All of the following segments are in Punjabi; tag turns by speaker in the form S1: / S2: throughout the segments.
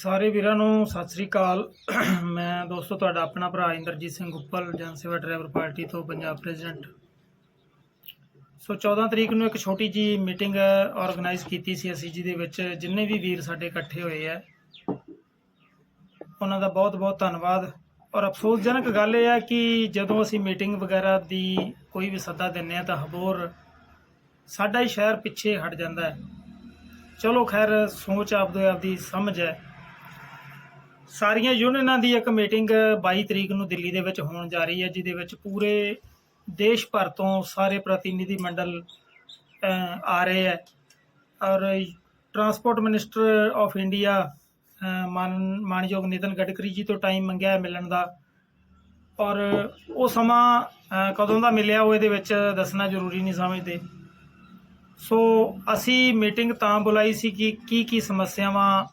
S1: ਸਾਰੇ ਵੀਰਾਂ ਨੂੰ ਸਤਿ ਸ੍ਰੀ ਅਕਾਲ। ਮੈਂ ਦੋਸਤੋ ਤੁਹਾਡਾ ਆਪਣਾ ਭਰਾ ਇੰਦਰਜੀਤ ਸਿੰਘ ਉੱਪਲ ਜਨ ਸੇਵਾ ਡਰਾਈਵਰ ਪਾਰਟੀ ਤੋਂ ਪੰਜਾਬ ਪ੍ਰੈਜ਼ੀਡੈਂਟ। ਸੋ 14 ਤਰੀਕ ਨੂੰ ਇੱਕ ਛੋਟੀ ਜੀ ਮੀਟਿੰਗ ਆਰਗੇਨਾਈਜ਼ ਕੀਤੀ ਸੀ ਅਸੀਂ ਜਿਹਦੇ ਵਿੱਚ ਜਿੰਨੇ ਵੀ ਵੀਰ ਸਾਡੇ ਇਕੱਠੇ ਹੋਏ ਆ, ਉਹਨਾਂ ਦਾ ਬਹੁਤ ਬਹੁਤ ਧੰਨਵਾਦ। ਔਰ ਅਫਸੋਸਜਨਕ ਗੱਲ ਇਹ ਹੈ ਕਿ ਜਦੋਂ ਅਸੀਂ ਮੀਟਿੰਗ ਵਗੈਰਾ ਦੀ ਕੋਈ ਵੀ ਸੱਦਾ ਦਿੰਨੇ ਆ ਤਾਂ ਹਬੋਰ ਸਾਡਾ ਹੀ ਸ਼ਹਿਰ ਪਿੱਛੇ ਹਟ ਜਾਂਦਾ ਹੈ। ਚਲੋ ਖੈਰ, ਸੋਚ ਆਪਦੇ ਆਪਦੀ ਸਮਝ ਹੈ। ਸਾਰੀਆਂ ਯੂਨੀਅਨਾਂ ਦੀ ਇੱਕ ਮੀਟਿੰਗ 22 ਤਰੀਕ ਨੂੰ ਦਿੱਲੀ ਦੇ ਵਿੱਚ ਹੋਣ ਜਾ ਰਹੀ ਹੈ, ਜਿਹਦੇ ਵਿੱਚ ਪੂਰੇ ਦੇਸ਼ ਭਰ ਤੋਂ ਸਾਰੇ ਪ੍ਰਤੀਨਿਧੀ ਮੰਡਲ ਆ ਰਹੇ ਹੈ। ਔਰ ਟਰਾਂਸਪੋਰਟ ਮਿਨਿਸਟਰ ਆਫ ਇੰਡੀਆ ਮਾਨ, ਮਾਨਯੋਗ ਨਿਤਨ ਗਡਕਰੀ ਜੀ ਤੋਂ ਟਾਈਮ ਮੰਗਿਆ ਮਿਲਣ ਦਾ। ਔਰ ਉਹ ਸਮਾਂ ਕਦੋਂ ਦਾ ਮਿਲਿਆ ਉਹ ਇਹਦੇ ਵਿੱਚ ਦੱਸਣਾ ਜ਼ਰੂਰੀ ਨਹੀਂ ਸਮਝਦੇ। ਸੋ ਅਸੀਂ ਮੀਟਿੰਗ ਤਾਂ ਬੁਲਾਈ ਸੀ ਕਿ ਕੀ ਕੀ ਸਮੱਸਿਆਵਾਂ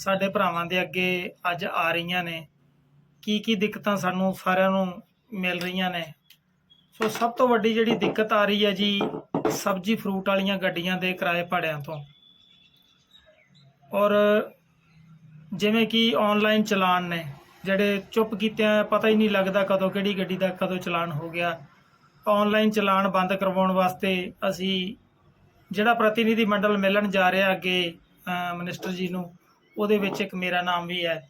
S1: ਸਾਡੇ ਭਰਾਵਾਂ ਦੇ ਅੱਗੇ ਅੱਜ ਆ ਰਹੀਆਂ ਨੇ। ਕੀ ਕੀ ਦਿੱਕਤਾਂ ਸਾਨੂੰ ਸਾਰਿਆਂ ਨੂੰ ਮਿਲ ਰਹੀਆਂ ਨੇ। ਸੋ ਸਭ ਤੋਂ ਵੱਡੀ ਜਿਹੜੀ ਦਿੱਕਤ ਆ ਰਹੀ ਹੈ ਜੀ, ਸਬਜ਼ੀ ਫਰੂਟ ਵਾਲੀਆਂ ਗੱਡੀਆਂ ਦੇ ਕਿਰਾਏ ਭਾੜਿਆਂ ਤੋਂ। ਔਰ ਜਿਵੇਂ ਕਿ ਆਨਲਾਈਨ ਚਲਾਨ ਨੇ, ਜਿਹੜੇ ਚੁੱਪ ਕੀਤਿਆਂ ਪਤਾ ਹੀ ਨਹੀਂ ਲੱਗਦਾ ਕਦੋਂ ਕਿਹੜੀ ਗੱਡੀ ਦਾ ਕਦੋਂ ਚਲਾਨ ਹੋ ਗਿਆ। ਆਨਲਾਈਨ ਚਲਾਨ ਬੰਦ ਕਰਵਾਉਣ ਵਾਸਤੇ ਅਸੀਂ ਜਿਹੜਾ ਪ੍ਰਤੀਨਿਧੀ ਮੰਡਲ ਮਿਲਣ ਜਾ ਰਿਹਾ ਅੱਗੇ, ਅਹ ਮਿਨਿਸਟਰ ਜੀ ਨੂੰ ਉਹਦੇ ਵਿੱਚ ਇੱਕ ਮੇਰਾ ਨਾਮ ਵੀ ਹੈ।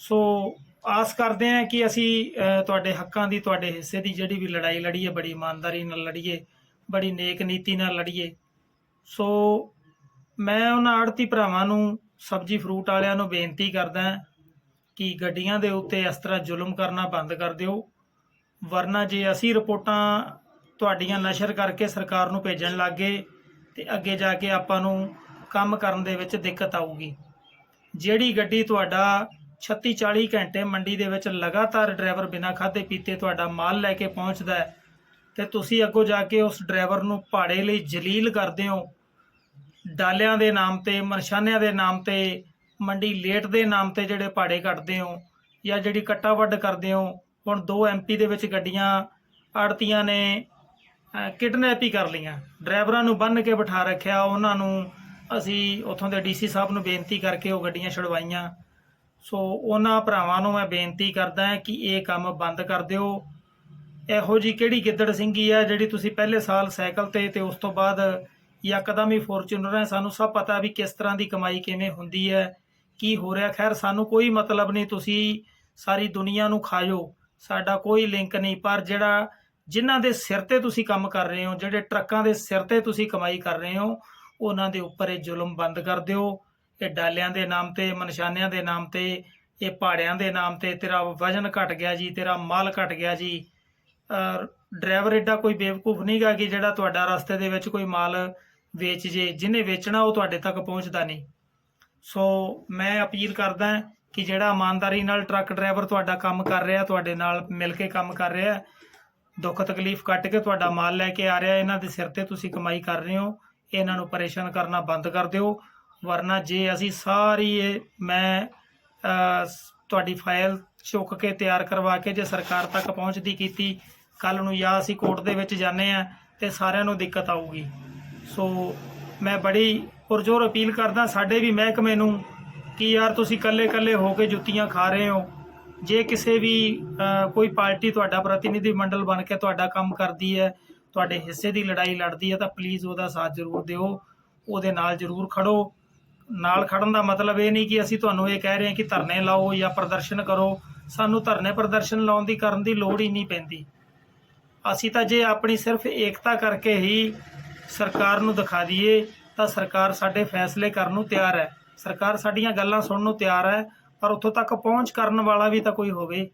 S1: ਸੋ ਆਸ ਕਰਦੇ ਹਾਂ ਕਿ ਅਸੀਂ ਤੁਹਾਡੇ ਹੱਕਾਂ ਦੀ, ਤੁਹਾਡੇ ਹਿੱਸੇ ਦੀ ਜਿਹੜੀ ਵੀ ਲੜਾਈ ਲੜੀਏ, ਬੜੀ ਇਮਾਨਦਾਰੀ ਨਾਲ ਲੜੀਏ, ਬੜੀ ਨੇਕ ਨੀਤੀ ਨਾਲ ਲੜੀਏ। ਸੋ ਮੈਂ ਉਹਨਾਂ ਆੜਤੀ ਭਰਾਵਾਂ ਨੂੰ, ਸਬਜ਼ੀ ਫਰੂਟ ਵਾਲਿਆਂ ਨੂੰ ਬੇਨਤੀ ਕਰਦਾ ਕਿ ਗੱਡੀਆਂ ਦੇ ਉੱਤੇ ਇਸ ਤਰ੍ਹਾਂ ਜ਼ੁਲਮ ਕਰਨਾ ਬੰਦ ਕਰ ਦਿਓ। ਵਰਨਾ ਜੇ ਅਸੀਂ ਰਿਪੋਰਟਾਂ ਤੁਹਾਡੀਆਂ ਨਸ਼ਰ ਕਰਕੇ ਸਰਕਾਰ ਨੂੰ ਭੇਜਣ ਲੱਗੇ ਤੇ ਅੱਗੇ ਜਾ ਕੇ ਆਪਾਂ ਨੂੰ ਕੰਮ ਕਰਨ ਦੇ ਵਿੱਚ ਦਿੱਕਤ ਆਊਗੀ। ਜਿਹੜੀ ਗੱਡੀ ਤੁਹਾਡਾ 36 40 ਘੰਟੇ ਮੰਡੀ ਦੇ ਵਿੱਚ ਲਗਾਤਾਰ ਡਰਾਈਵਰ ਬਿਨਾਂ ਖਾਦੇ ਪੀਤੇ ਤੁਹਾਡਾ ਮਾਲ ਲੈ ਕੇ ਪਹੁੰਚਦਾ ਹੈ, ਤੇ ਤੁਸੀਂ ਅੱਗੋਂ ਜਾ ਕੇ ਉਸ ਡਰਾਈਵਰ ਨੂੰ ਭਾੜੇ ਲਈ ਜਲੀਲ ਕਰਦੇ ਹੋ। ਡਾਲਿਆਂ ਦੇ ਨਾਮ ਤੇ ਮਨਸ਼ਾਨਿਆਂ ਦੇ ਨਾਮ ਤੇ, ਮੰਡੀ ਲੇਟ ਦੇ ਨਾਮ ਤੇ ਜਿਹੜੇ ਭਾੜੇ ਕੱਟਦੇ ਹੋ ਜਾਂ ਜਿਹੜੀ ਕੱਟਾ ਵੱਢ ਕਰਦੇ ਹੋ, ਹੁਣ ਦੋ ਐਮਪੀ ਦੇ ਵਿੱਚ ਗੱਡੀਆਂ ਆੜਤੀਆਂ ਨੇ ਕਿਡਨੈਪ ਹੀ ਕਰ ਲਈਆਂ। ਡਰਾਈਵਰਾਂ ਨੂੰ ਬੰਨ੍ਹ ਕੇ ਬਿਠਾ ਰੱਖਿਆ, ਉਹਨਾਂ ਨੂੰ ਅਸੀਂ ਉੱਥੋਂ ਦੇ ਡੀਸੀ ਸਾਹਿਬ ਨੂੰ ਬੇਨਤੀ ਕਰਕੇ ਉਹ ਗੱਡੀਆਂ ਛੁਡਵਾਈਆਂ। ਸੋ ਉਹਨਾਂ ਭਰਾਵਾਂ ਨੂੰ ਮੈਂ ਬੇਨਤੀ ਕਰਦਾ ਹਾਂ ਕਿ ਇਹ ਕੰਮ ਬੰਦ ਕਰ ਦਿਓ। ਇਹੋ ਜੀ ਕਿਹੜੀ ਗਿੱਦੜ ਸਿੰਘੀ ਹੈ ਜਿਹੜੀ ਤੁਸੀਂ ਪਹਿਲੇ ਸਾਲ ਸਾਈਕਲ ਤੇ ਤੇ ਉਸ ਤੋਂ ਬਾਅਦ ਯਕਦਮ ਹੀ ਫੋਰਚੂਨਰ ਹੈ। ਸਾਨੂੰ ਸਭ ਪਤਾ ਵੀ ਕਿਸ ਤਰ੍ਹਾਂ ਦੀ ਕਮਾਈ ਕਿਵੇਂ ਹੁੰਦੀ ਹੈ, ਕੀ ਹੋ ਰਿਹਾ। ਖੈਰ, ਸਾਨੂੰ ਕੋਈ ਮਤਲਬ ਨਹੀਂ, ਤੁਸੀਂ ਸਾਰੀ ਦੁਨੀਆ ਨੂੰ ਖਾਇਓ। ਸਾਡਾ ਕੋਈ ਲਿੰਕ ਨਹੀਂ, ਪਰ ਜਿਹੜਾ ਜਿਨ੍ਹਾਂ ਦੇ ਸਿਰ ਤੇ ਤੁਸੀਂ ਕੰਮ ਕਰ ਰਹੇ ਹੋ, ਜਿਹੜੇ ਟਰੱਕਾਂ ਦੇ ਸਿਰ ਤੇ ਤੁਸੀਂ ਕਮਾਈ ਕਰ ਰਹੇ ਹੋ ਉਹਨਾਂ ਦੇ ਉੱਪਰ ਇਹ ਜ਼ੁਲਮ ਬੰਦ ਕਰ ਦਿਓ। ਇਹ ਡਾਲਿਆਂ ਦੇ ਨਾਮ ਤੇ, ਮਨਸ਼ਾਨਿਆਂ ਦੇ ਨਾਮ ਤੇ, ਇਹ ਪਹਾੜਿਆਂ ਦੇ ਨਾਮ ਤੇ ਤੇਰਾ ਵਜ਼ਨ ਘਟ ਗਿਆ ਜੀ, ਤੇਰਾ ਮਾਲ ਘਟ ਗਿਆ ਜੀ। ਡਰਾਈਵਰ ਏਡਾ ਕੋਈ ਬੇਵਕੂਫ ਨਹੀਂਗਾ ਕਿ ਜਿਹੜਾ ਤੁਹਾਡਾ ਰਸਤੇ ਦੇ ਵਿੱਚ ਕੋਈ ਮਾਲ ਵੇਚ ਜੇ, ਜਿਹਨੇ ਵੇਚਣਾ ਉਹ ਤੁਹਾਡੇ ਤੱਕ ਪਹੁੰਚਦਾ ਨਹੀਂ। ਸੋ ਮੈਂ ਅਪੀਲ ਕਰਦਾ ਕਿ ਜਿਹੜਾ ਇਮਾਨਦਾਰੀ ਨਾਲ ਟਰੱਕ ਡਰਾਈਵਰ ਤੁਹਾਡਾ ਕੰਮ ਕਰ ਰਿਹਾ, ਤੁਹਾਡੇ ਨਾਲ ਮਿਲ ਕੇ ਕੰਮ ਕਰ ਰਿਹਾ, ਦੁੱਖ ਤਕਲੀਫ ਕੱਟ ਕੇ ਤੁਹਾਡਾ ਮਾਲ ਲੈ ਕੇ ਆ ਰਿਹਾ, ਇਹਨਾਂ ਦੇ ਸਿਰ ਤੇ ਤੁਸੀਂ ਕਮਾਈ ਕਰ ਰਹੇ ਹੋ। ਇਹਨਾਂ ਨੂੰ ਪਰੇਸ਼ਾਨ ਕਰਨਾ ਬੰਦ ਕਰ ਦਿਓ। ਵਰਨਾ ਜੇ ਅਸੀਂ ਸਾਰੀ ਇਹ ਮੈਂ ਤੁਹਾਡੀ ਫਾਈਲ ਚੁੱਕ ਕੇ ਤਿਆਰ ਕਰਵਾ ਕੇ ਜੇ ਸਰਕਾਰ ਤੱਕ ਪਹੁੰਚਦੀ ਕੀਤੀ ਕੱਲ ਨੂੰ ਜਾਂ ਅਸੀਂ ਕੋਰਟ ਦੇ ਵਿੱਚ ਜਾਂਦੇ ਆ ਤੇ ਸਾਰਿਆਂ ਨੂੰ ਦਿੱਕਤ ਆਊਗੀ। ਸੋ ਮੈਂ ਬੜੀ ਪੁਰਜੋਰ ਅਪੀਲ ਕਰਦਾ, ਸਾਡੇ ਵੀ ਮਹਿਕਮੇ ਨੂੰ ਕਿ ਯਾਰ ਤੁਸੀਂ ਕੱਲੇ-ਕੱਲੇ ਹੋ ਕੇ ਜੁੱਤੀਆਂ ਖਾ ਰਹੇ ਹੋ। ਜੇ ਕਿਸੇ ਵੀ ਕੋਈ ਪਾਰਟੀ ਤੁਹਾਡਾ ਪ੍ਰਤੀਨਿਧੀ ਮੰਡਲ ਬਣ ਕੇ ਤੁਹਾਡਾ ਕੰਮ ਕਰਦੀ ਹੈ ਤੁਹਾਡੇ ਹਿੱਸੇ ਦੀ ਲੜਾਈ ਲੜਦੀ ਹੈ ਤਾਂ ਪਲੀਜ਼ ਉਹਦਾ ਸਾਥ ਜ਼ਰੂਰ ਦਿਓ, ਉਹਦੇ ਨਾਲ ਜ਼ਰੂਰ ਖੜੋ। ਨਾਲ ਖੜਨ ਦਾ ਮਤਲਬ ਇਹ ਨਹੀਂ ਕਿ ਅਸੀਂ ਤੁਹਾਨੂੰ ਇਹ ਕਹਿ ਰਹੇ ਹਾਂ ਕਿ ਧਰਨੇ ਲਾਓ ਜਾਂ ਪ੍ਰਦਰਸ਼ਨ ਕਰੋ। ਸਾਨੂੰ ਧਰਨੇ ਪ੍ਰਦਰਸ਼ਨ ਲਾਉਣ ਦੀ ਕਰਨ ਦੀ ਲੋੜ ਹੀ ਨਹੀਂ ਪੈਂਦੀ। ਅਸੀਂ ਤਾਂ ਜੇ ਆਪਣੀ ਸਿਰਫ ਏਕਤਾ ਕਰਕੇ ਹੀ ਸਰਕਾਰ ਨੂੰ ਦਿਖਾ ਦਈਏ, ਤਾਂ ਸਰਕਾਰ ਸਾਡੇ ਫੈਸਲੇ ਕਰਨ ਨੂੰ ਤਿਆਰ ਹੈ। ਸਰਕਾਰ ਸਾਡੀਆਂ ਗੱਲਾਂ ਸੁਣਨ ਨੂੰ ਤਿਆਰ ਹੈ, ਪਰ ਉੱਥੋਂ ਤੱਕ ਪਹੁੰਚ ਕਰਨ ਵਾਲਾ ਵੀ ਤਾਂ ਕੋਈ ਹੋਵੇ।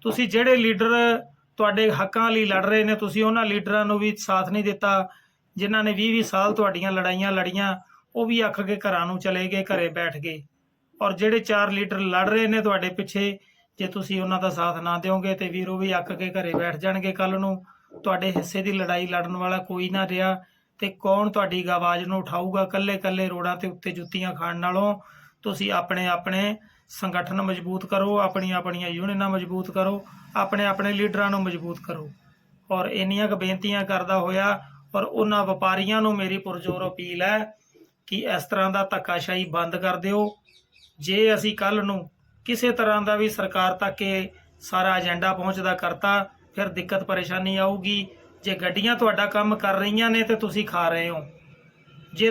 S1: ਤੁਸੀਂ ਜਿਹੜੇ ਲੀਡਰ ਤੁਹਾਡੇ ਹੱਕਾਂ ਲਈ ਲੜ ਰਹੇ ਨੇ, ਤੁਸੀਂ ਉਹਨਾਂ ਲੀਡਰਾਂ ਨੂੰ ਵੀ ਸਾਥ ਨਹੀਂ ਦਿੱਤਾ, ਜਿਨ੍ਹਾਂ ਨੇ 20-20 ਸਾਲ ਤੁਹਾਡੀਆਂ ਲੜਾਈਆਂ ਲੜੀਆਂ, ਉਹ ਵੀ ਅੱਕ ਕੇ ਘਰਾਂ ਨੂੰ ਚਲੇ ਗਏ, ਘਰੇ ਬੈਠ ਗਏ। ਔਰ ਜਿਹੜੇ ਚਾਰ ਲੀਡਰ ਲੜ ਰਹੇ ਨੇ ਤੁਹਾਡੇ ਪਿੱਛੇ, ਜੇ ਤੁਸੀਂ ਉਹਨਾਂ ਦਾ ਸਾਥ ਨਾ ਦਿਓਗੇ ਤੇ ਵੀਰ ਉਹ ਵੀ ਅੱਕ ਕੇ ਘਰੇ ਬੈਠ ਜਾਣਗੇ ਕੱਲ ਨੂੰ। ਤੁਹਾਡੇ ਹਿੱਸੇ ਦੀ ਲੜਾਈ ਲੜਨ ਵਾਲਾ ਕੋਈ ਨਾ ਰਿਹਾ ਤੇ ਕੌਣ ਤੁਹਾਡੀ ਆਵਾਜ਼ ਨੂੰ ਉਠਾਊਗਾ ਕੱਲੇ ਕੱਲੇ ਰੋਡਾਂ ਤੇ ਉੱਤੇ ਜੁੱਤੀਆਂ ਖਾਣ ਨਾਲੋਂ? ਤੁਸੀਂ ਆਪਣੇ ਆਪਣੇ ਸੰਗਠਨ ਮਜ਼ਬੂਤ ਕਰੋ ਆਪਣੀਆਂ ਆਪਣੀਆਂ ਯੂਨੀਅਨਾਂ ਮਜ਼ਬੂਤ ਕਰੋ, ਆਪਣੇ ਆਪਣੇ ਲੀਡਰਾਂ ਨੂੰ ਮਜ਼ਬੂਤ ਕਰੋ। ਔਰ ਇੰਨੀਆਂ ਕੁ ਬੇਨਤੀਆਂ ਕਰਦਾ ਹੋਇਆ ਔਰ ਉਹਨਾਂ ਵਪਾਰੀਆਂ ਨੂੰ ਮੇਰੀ ਪੁਰਜੋਰ ਅਪੀਲ ਹੈ ਕਿ ਇਸ ਤਰ੍ਹਾਂ ਦਾ ਧੱਕਾਸ਼ਾਹੀ ਬੰਦ ਕਰ ਦਿਓ। ਜੇ ਅਸੀਂ ਕੱਲ ਨੂੰ ਕਿਸੇ ਤਰ੍ਹਾਂ ਦਾ ਵੀ ਸਰਕਾਰ ਤੱਕ ਇਹ ਸਾਰਾ ਏਜੰਡਾ ਪਹੁੰਚਦਾ ਕਰਤਾ, ਫਿਰ ਦਿੱਕਤ ਪਰੇਸ਼ਾਨੀ ਆਊਗੀ। ਜੇ ਗੱਡੀਆਂ ਤੁਹਾਡਾ ਕੰਮ ਕਰ ਰਹੀਆਂ ਨੇ ਤੇ ਤੁਸੀਂ ਖਾ ਰਹੇ ਹੋ। ਜੇ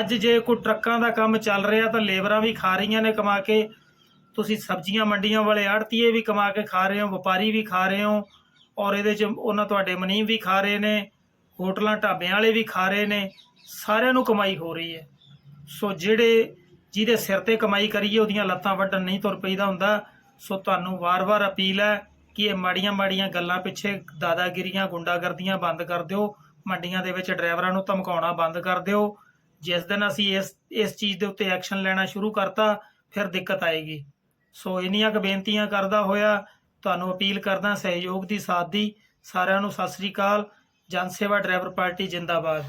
S1: ਅੱਜ ਜੇ ਕੋਈ ਟਰੱਕਾਂ ਦਾ ਕੰਮ ਚੱਲ ਰਿਹਾ ਤਾਂ ਲੇਬਰਾਂ ਵੀ ਖਾ ਰਹੀਆਂ ਨੇ ਕਮਾ ਕੇ। ਤੁਸੀਂ ਸਬਜ਼ੀਆਂ ਮੰਡੀਆਂ ਵਾਲੇ ਆੜਤੀਏ ਵੀ ਕਮਾ ਕੇ ਖਾ ਰਹੇ ਹੋ, ਵਪਾਰੀ ਵੀ ਖਾ ਰਹੇ ਹੋ ਔਰ ਇਹਦੇ ਚ ਉਹਨਾਂ ਤੁਹਾਡੇ ਮਨੀਮ ਵੀ ਖਾ ਰਹੇ ਨੇ, ਹੋਟਲਾਂ ਢਾਬਿਆਂ ਵਾਲੇ ਵੀ ਖਾ ਰਹੇ ਨੇ, ਸਾਰਿਆਂ ਨੂੰ ਕਮਾਈ ਹੋ ਰਹੀ ਹੈ। ਸੋ ਜਿਹੜੇ ਜਿਹਦੇ ਸਿਰ ਤੇ ਕਮਾਈ ਕਰੀਏ, ਉਹਦੀਆਂ ਲੱਤਾਂ ਵੱਢਣ ਨਹੀਂ ਤੁਰ ਪਈਦਾ ਹੁੰਦਾ। ਸੋ ਤੁਹਾਨੂੰ ਵਾਰ-ਵਾਰ ਅਪੀਲ ਹੈ ਕਿ ਇਹ ਮਾੜੀਆਂ-ਮਾੜੀਆਂ ਗੱਲਾਂ ਪਿੱਛੇ ਦਾਦਾਗਿਰੀਆਂ, ਗੁੰਡਾਗਰਦੀਆਂ ਬੰਦ ਕਰ ਦਿਓ। ਮੰਡੀਆਂ ਦੇ ਵਿੱਚ ਡਰਾਈਵਰਾਂ ਨੂੰ ਧਮਕਾਉਣਾ ਬੰਦ ਕਰ ਦਿਓ। ਜਿਸ ਦਿਨ ਅਸੀਂ ਇਸ ਇਸ ਚੀਜ਼ ਦੇ ਉੱਤੇ ਐਕਸ਼ਨ ਲੈਣਾ ਸ਼ੁਰੂ ਕਰਤਾ, ਫਿਰ ਦਿੱਕਤ ਆਏਗੀ। ਸੋ ਇੰਨੀਆਂ ਕੁ ਬੇਨਤੀਆਂ ਕਰਦਾ ਹੋਇਆ, ਤੁਹਾਨੂੰ ਅਪੀਲ ਕਰਦਾ, ਸਹਿਯੋਗ ਦੀ ਸਾਥ ਦੀ। ਸਾਰਿਆਂ ਨੂੰ ਸਤਿ ਸ੍ਰੀ ਅਕਾਲ। ਜਨ ਸੇਵਾ ਡਰਾਈਵਰ ਪਾਰਟੀ, ਜਿੰਦਾਬਾਦ।